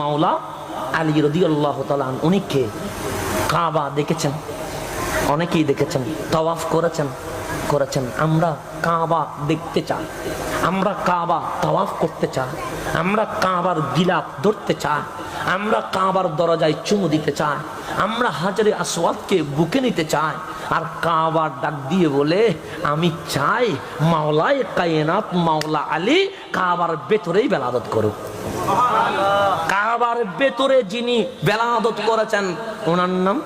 মাওলা আল্লাহ তালান উনি কে? কাবা দেখেছেন? অনেকেই দেখেছেন করেছেন করেছেন। আমরা দেখতে চাই, আমরা করতে চাই, আমরা গিলাপ ধরতে চাই, আমরা দরজায় চুমু দিতে চাই, আমরা হাজারে আসওয়াদকে বুকে নিতে চাই। আর কাবার ডাক দিয়ে বলে, আমি চাই মাওলায় কায়নাত মাওলা আলী কাবার ভেতরেই বেলাদত করুক। কাবার ভেতরে যিনি বেলাদত করেছেন, ওনার নাম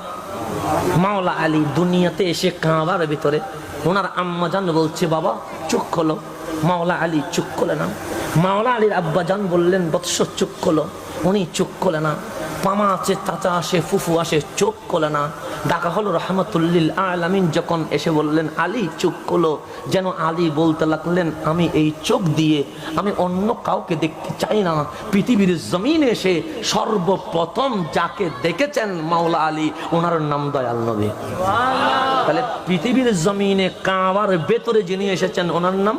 মাওলা আলী। দুনিয়াতে এসে কাহাবার ভিতরে ওনার আম্মা জান বলছে, বাবা, চোখ খোলো। মাওলা আলী চোখ খোলে না। মাওলা আলীর আব্বাজান বললেন, বৎস, চোখ খোলো। উনি চোখ খোলে না। মামা আছে চাচা আসে ফুফু আসে চোখ খোলে না। ডাকা হলো রহমতুল্লিল আলামিন যখন এসে বললেন আলী চোখ খোলো। যেন আলী বলতে লাগলেন আমি এই চোখ দিয়ে আমি অন্য কাউকে দেখতে চাই না। পৃথিবীর জমিনে এসে সর্বপ্রথম যাকে দেখেছেন মাওলা আলী ওনার নাম দয়াল নবী। তাহলে পৃথিবীর জমিনে কাবার ভেতরে যিনি এসেছেন ওনার নাম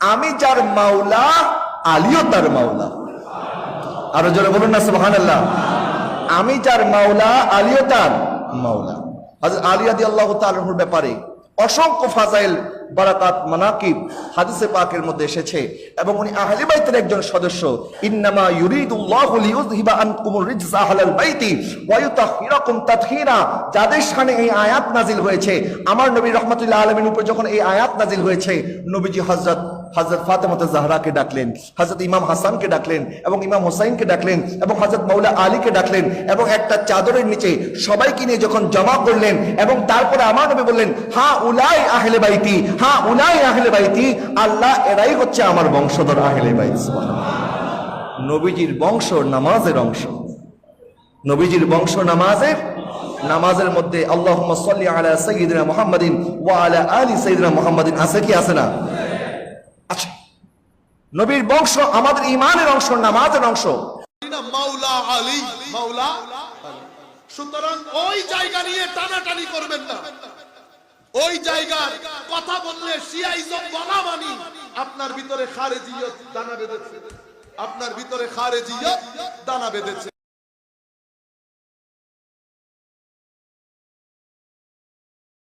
আমি যার মাওলা, আলীও তার মাওলা। আরও জোরে বলুন না, সুবহানাল্লাহ। আমি যার মাওলা, আলীও তার মাওলা। হযরত আলী রাদিয়াল্লাহু তাআলার ব্যাপারে অসংখ্য ফাজাইল, বারাকাত, মানাকিব হাদিসে পাকের মধ্যে এসেছে এবং উনি আহলে বাইতের একজন সদস্য। ইন্নামা ইউরিদুল্লাহু লিইউযহিবা আনকুমুর রিজসা আহলাল বাইতি ওয়া ইউতাহহিরাকুম তাতহীরা যাদের শানে এই আয়াত নাজিল হয়েছে, আমার নবী রাহমাতুল্লাহ আলামিন উপর যখন এই আয়াত নাজিল হয়েছে, নবীজি হযরত হযরত ফাতেমাতে জাহরাকে ডাকলেন, হযরত ইমাম হাসানকে ডাকলেন এবং ইমাম হোসাইনকে ডাকলেন এবং হযরত মাওলা আলীকে ডাকলেন এবং একটা চাদরের নিচে সবাইকে নিয়ে যখন জমা করলেন এবং তারপরে আমার নবী বললেন, হা উলাই আহলে বাইতি, হা উলাই আহলে বাইতি, আল্লাহ এরাই হচ্ছে আমার বংশধর আহলে বাইত। নবীজির বংশ নামাজের অংশ। নবীজির বংশ নামাজের নামাজের মধ্যে আল্লাহুম্মা সাল্লি আলা সাইয়্যিদিনা মুহাম্মাদিন ওয়া আলা আলি সাইয়্যিদিনা মুহাম্মাদিন আছে কি আছে না? আছে। নবীর বংশ আমাদের ইমানের অংশ, নামাজের অংশ। মাওলা আলী, মাওলা সুতরাং ওই জায়গা নিয়ে টানাটানি করবেন না। ওই জায়গার কথা বললে শিয়াইজম বলা মানি, আপনার ভিতরে খারেজিয়ত দানা বেঁধেছে। আপনার ভিতরে খারেজিয়ত দানা বেঁধেছে।